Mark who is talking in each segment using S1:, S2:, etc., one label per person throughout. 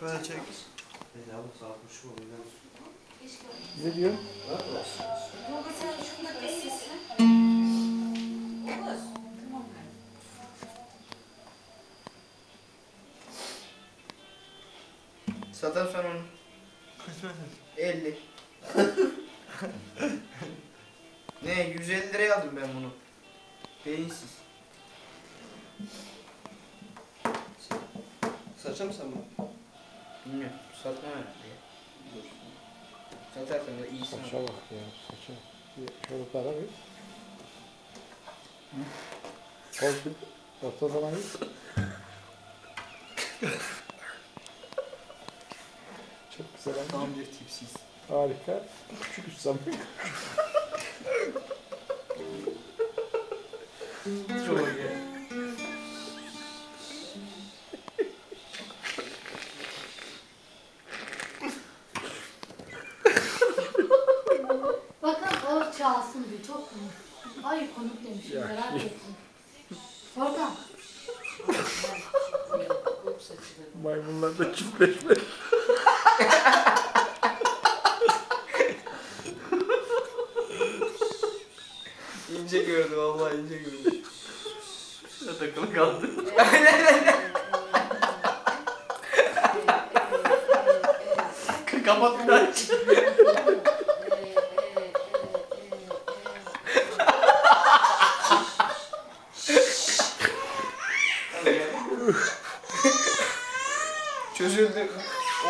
S1: Böyle çek.
S2: Ne diyor?
S3: Tolga sen şunu da kes sesini. Tamam.
S4: Satarsan onu. 50. ne 150 liraya aldım ben bunu. Beyinsiz.
S1: Saça mı sen bunu?
S4: Bilmiyorum. Satma herhalde ya. Satarsan da iyisin.
S2: Saça bak ya saça. Para bir. Koz bir. Orta zaman git. Çok güzel.
S4: Tam bir tipsiz.
S2: Harika. Küçük üstsem.
S4: Çok
S3: çalsın diyor. Çok komik. Ay komik demişim.
S2: Ya.
S3: Merak ettim. Volkan.
S2: Maymunlar da çiftleşme.
S4: İnce gördü vallahi ince gördü.
S1: Ya takılı kaldı. Kapat bir daha
S4: Çözüldü.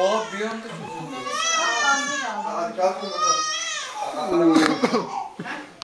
S4: Oha bir anda çözüldü.
S3: Bak, ben de aldım.
S1: Hadi kalkın bakalım.